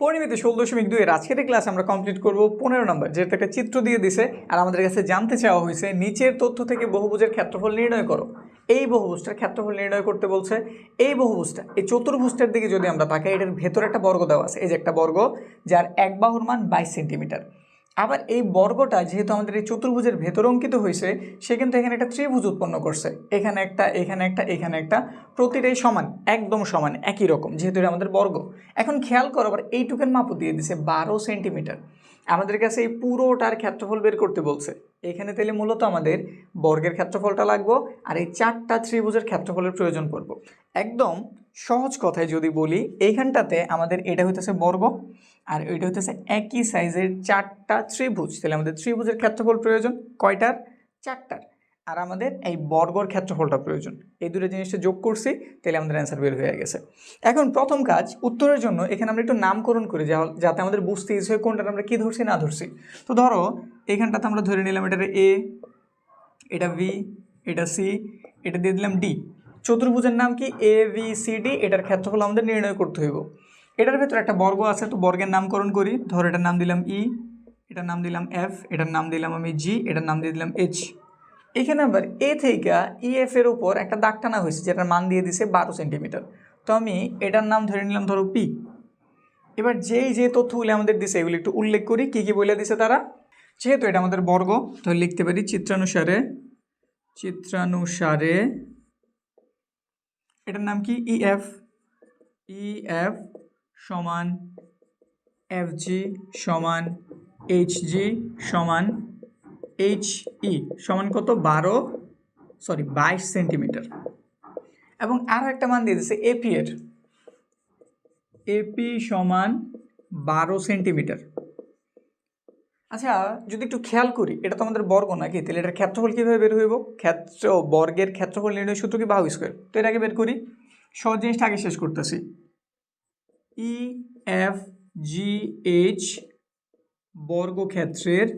পরিমিতি ষোলো দশমিক দুইয়ের আজকের ক্লাস আমরা কমপ্লিট করব পনেরো নম্বর যেটা একটা চিত্র দিয়ে দিছে আর আমাদের কাছে জানতে চাওয়া হয়েছে, নিচের তথ্য থেকে বহুভুজের ক্ষেত্রফল নির্ণয় করো। এই বহুভুজটার ক্ষেত্রফল নির্ণয় করতে বলছে, এই বহুভুজটা, এই চতুর্ভুজটার দিকে যদি আমরা তাকাই, এটার ভেতরে একটা বর্গ দেওয়া আছে, এই যে একটা বর্গ, যার এক বাহুর মান বাইশ সেন্টিমিটার আবার এই বর্গটা যেহেতু আমাদের এই চতুর্ভুজের ভেতর অঙ্কিত হয়েছে, সে কিন্তু এখানে একটা ত্রিভুজ উৎপন্ন করছে। এখানে একটা এখানে একটা এখানে একটা, প্রতিটাই সমান, একদম সমান, একই রকম, যেহেতু এটা আমাদের বর্গ। এখন খেয়াল করো, আবার এইটুকের মাপও দিয়ে দিছে বারো সেন্টিমিটার। আমাদের কাছে এই পুরোটার ক্ষেত্রফল বের করতে বলছে। এখানে তাহলে মূলত আমাদের বর্গের ক্ষেত্রফলটা লাগবো আর এই চারটা ত্রিভুজের ক্ষেত্রফলের প্রয়োজন পড়ব। একদম সহজ কথায় যদি বলি, এইখানটাতে আমাদের এটা হইতেছে বর্গ আর এটা হইতেছে একই সাইজের চারটা ত্রিভুজ। তাহলে আমাদের ত্রিভুজের ক্ষেত্রফল প্রয়োজন কয়টার? চারটার। আর আমাদের এই বর্গর ক্ষেত্রফলটা প্রয়োজন। এই দুটো জিনিসটা যোগ করছি, তাহলে আমাদের অ্যান্সার বের হয়ে গেছে। এখন প্রথম কাজ, উত্তরের জন্য এখানে আমরা একটু নামকরণ করি যাতে আমাদের বুঝতে ইচ্ছে হয় কোনটা আমরা কী ধরছি, না ধরছি। তো ধরো এখানটাতে আমরা ধরে নিলাম এটা এ এটা ভি এটা সি এটা দিয়ে দিলাম ডি চতুর্ভুজের নাম কি? এ ভি সি ডি এটার ক্ষেত্রফল আমাদের নির্ণয় করতে হইব। এটার ভেতরে একটা বর্গ আছে, তো বর্গের নামকরণ করি। ধর এটার নাম দিলাম ই এটার নাম দিলাম এফ এটার নাম দিলাম আমি জি এটার নাম দিয়ে দিলাম এইচ এখানে আবার এ থেকে ই এফ এর উপর একটা দাগ টানা হয়েছে, যেটার মান দিয়ে দিছে বারো সেন্টিমিটার। তো আমি এটার নাম ধরে নিলাম ধরো পি এবার যেই যে তথ্যগুলি আমাদের দিছে, এগুলি একটু উল্লেখ করি, কী কী বলে দিছে তারা? যেহেতু এটা আমাদের বর্গ তো লিখতে পারি চিত্রানুসারে চিত্রানুসারে এটার নাম কি? ই এফ ই এফ সমান এফ জি সমান এইচ জি সমান এইচ ই সমান কত? বারো সরি বাইশ সেন্টিমিটার। এবং আরও একটা মান দিয়ে দিচ্ছে এপি এর। এপি সমান বারো সেন্টিমিটার। আচ্ছা যদি একটু খেয়াল করি, এটা তো আমাদের বর্গ নাকি? তাহলে এটার ক্ষেত্রফল কীভাবে বের হইব? ক্ষেত্র, বর্গের ক্ষেত্রফল নির্ণয় সূত্র কি বাহু স্কোয়ার তো এটাকে বের করি। সহজ জিনিসটা আগে শেষ করতেছি। ই এফ জি এইচ বর্গক্ষেত্রের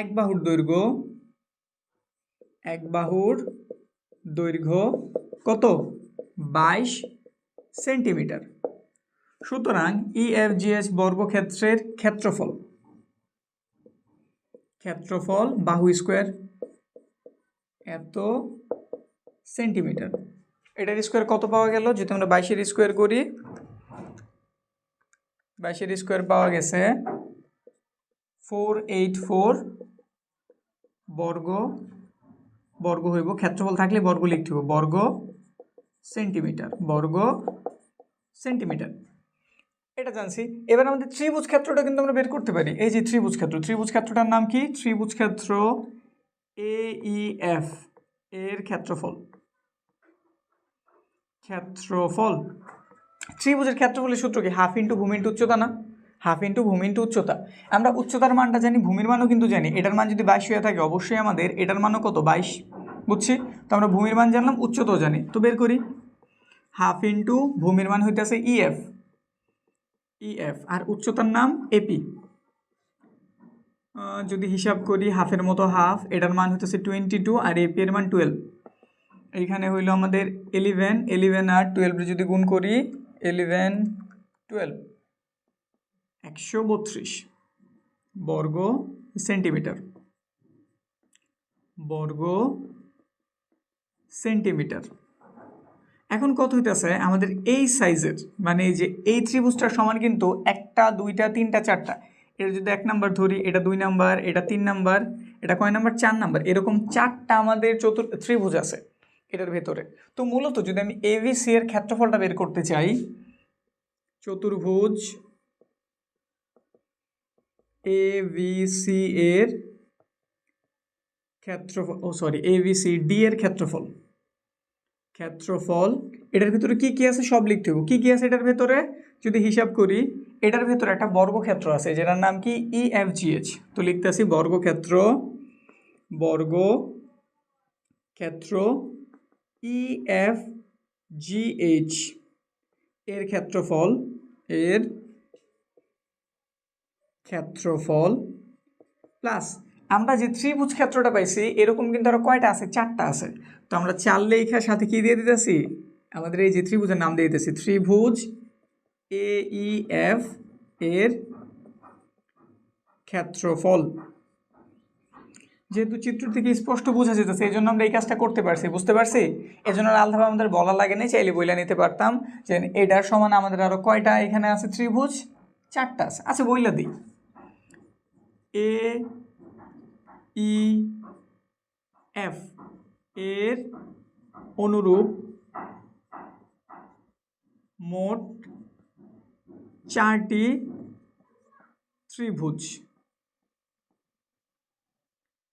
এক বাহুর দৈর্ঘ্য, এক বাহুর দৈর্ঘ্য কত? বাইশ সেন্টিমিটার। সুতরাং ই এফ জি এস বর্গক্ষেত্রের ক্ষেত্রফল। ক্ষেত্রফল বাহু স্কোয়ার এত সেন্টিমিটার। এটার স্কোয়ার কত পাওয়া গেল? যদি আমরা বাইশের স্কোয়ার করি, বাইশের স্কোয়ার পাওয়া গেছে ফোর এইট ফোর বর্গ বর্গ হইব, ক্ষেত্রফল থাকলে বর্গ লিখতে বর্গ সেন্টিমিটার বর্গ সেন্টিমিটার। এটা জানছি। এবার আমাদের ত্রিভুজ ক্ষেত্রটা কিন্তু আমরা বের করতে পারি। এই যে ত্রিভুজ ক্ষেত্র, ত্রিভুজ ক্ষেত্রটার নাম কি? ত্রিভুজ ক্ষেত্র এ ই এফ এর ক্ষেত্রফল। ক্ষেত্রফল। ত্রিভুজের ক্ষেত্রফলের সূত্র কি? হাফ ইন্টু ভূমি ইন্টু উচ্চতা না? হাফ ইন্টু ভূমি ইন্টু উচ্চতা। আমরা উচ্চতার মানটা জানি, ভূমির মানও কিন্তু জানি। এটার মান যদি বাইশ হয়ে থাকে, অবশ্যই আমাদের এটার মানও কত? বাইশ। বুঝছি? তো আমরা ভূমির মান জানলাম, উচ্চতাও জানি। তো বের করি। হাফ ইন্টু ভূমির মান হইতেছে ইএফ ইএফ আর উচ্চতার নাম এপি যদি হিসাব করি হাফের মতো হাফ এটার মান হইতেছে টোয়েন্টি টু আর এপি এর মান টুয়েলভ এইখানে হইল আমাদের এলিভেন এলিভেন আর টুয়েলভ যদি গুণ করি এলিভেন টুয়েলভ একশো বত্রিশ বর্গ সেন্টিমিটার। বর্গ সেন্টিমিটার। এখন কত হইতেছে? আমাদের এই সাইজের মানে যে এই ত্রিভুজটার সমান কিন্তু একটা, দুইটা, তিনটা, চারটা। এটা যদি এক নাম্বার ধরি, এটা দুই নাম্বার, এটা তিন নাম্বার, এটা কয় নাম্বার? চার নাম্বার। এরকম চারটা আমাদের চতুর, ত্রিভুজ আছে এটার ভেতরে। তো মূলত যদি আমি এভিসি এর ক্ষেত্রফলটা বের করতে চাই, চতুর্ভুজ এভিসি এর ক্ষেত্রফল, ও সরি এভিসি ডি এর ক্ষেত্রফল। ক্ষেত্রফল, এটার ভিতরে কি কি আছে সব লিখতে হবে কি কি আছে এটার ভেতরে? যদি হিসাব করি, এটার ভেতরে একটা বর্গক্ষেত্র আছে, যেটার নাম কি? ই এফ জি এইচ তো লিখতেছি বর্গক্ষেত্র বর্গ ক্ষেত্র ই এফ জি এইচ এর ক্ষেত্রফল এর ক্ষেত্রফল প্লাস আমরা যে ত্রিভুজ ক্ষেত্রটা পাইছি, এরকম কিন্তু আরও কয়টা আছে? চারটা আছে। তো আমরা চার লেখার সাথে কি দিয়ে দিতেছি? আমাদের এই যে ত্রিভুজের নাম দিয়ে দিতেছি। ত্রিভুজ এ ই এফ এর ক্ষেত্রফল। যেহেতু চিত্র থেকে স্পষ্ট বোঝা যেতেছে, এই জন্য আমরা এই কাজটা করতে পারছি। বুঝতে পারছি? এই জন্য আলাদাভাবে আমাদের বলা লাগে না চাইলে বইলা নিতে পারতাম। যে এটার সমান আমাদের আরও কয়টা এখানে আছে? ত্রিভুজ চারটা আছে। আচ্ছা বইলা দিই। এ ই, এফ এর অনুরূপ মোট চারটি ত্রিভুজ।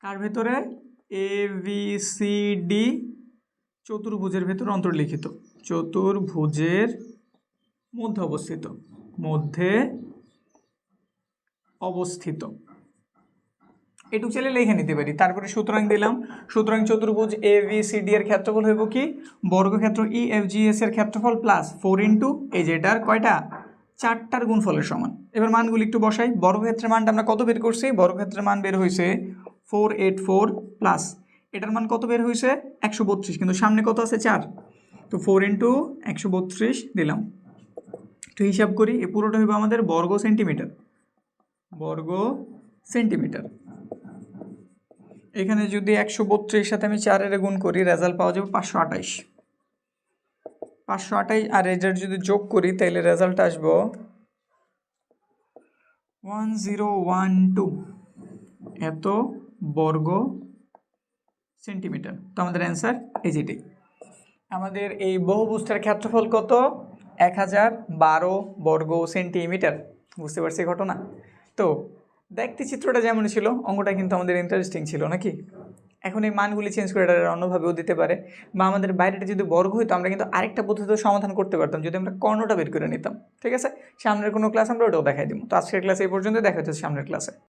কার ভেতরে? এ বি সি, ডি চতুর্ভুজের ভেতর অন্তর্লিখিত। চতুর্ভুজের মধ্যে অবস্থিত। মধ্যে অবস্থিত। এটুকু চাইলে লিখে নিতে পারি। তারপরে সুতরাং দিলাম। সুতরাং চতুর্ভুজ এ বি সি ডি এর ক্ষেত্রফল হইব কি? বর্গক্ষেত্র ই এফ জি এস এর ক্ষেত্রফল প্লাস ফোর ইন্টু এই যেটার কয়টা? চারটার গুণফলের সমান। এবার মানগুলি একটু বসাই। বর্গক্ষেত্রের মানটা আমরা কত বের করছি? বর্গক্ষেত্রের মান বের হয়েছে ফোর এইট ফোর প্লাস এটার মান কত বের হয়েছে একশো বত্রিশ। কিন্তু সামনে কত আছে? চার। তো ফোর ইন্টু একশো বত্রিশ দিলাম। তো হিসাব করি, এ পুরোটা হইব আমাদের বর্গ সেন্টিমিটার বর্গ সেন্টিমিটার এখানে যদি একশো বত্রিশ সাথে আমি চারের গুণ করি রেজাল্ট পাওয়া যাবে পাঁচশো আঠাইশ। পাঁচশো আঠাইশ আর এটার যদি যোগ করি তাহলে রেজাল্ট আসব ওয়ান জিরো ওয়ান টু এত বর্গ সেন্টিমিটার। তো আমাদের অ্যান্সার এই যেটি আমাদের এই বহুভুজটার ক্ষেত্রফল কত? এক হাজার বারো বর্গ সেন্টিমিটার। বুঝতে পারছি ঘটনা? তো দেখতে চিত্রটা যেমন ছিল, অঙ্কটা কিন্তু আমাদের ইন্টারেস্টিং ছিল, নাকি? এখন এই মানগুলি চেঞ্জ করে এটা অন্যভাবেও দিতে পারে। বা আমাদের বাইরেটা যদি বর্গ হইতো, আমরা কিন্তু আরেকটা পদ্ধতিতে সমাধান করতে পারতাম, যদি আমরা কর্ণটা বের করে নিতাম, ঠিক আছে? সামনের কোনো ক্লাস আমরা ওটাও দেখাই দিব। তো আজকের ক্লাস এই পর্যন্ত দেখা হচ্ছে সামনের ক্লাসে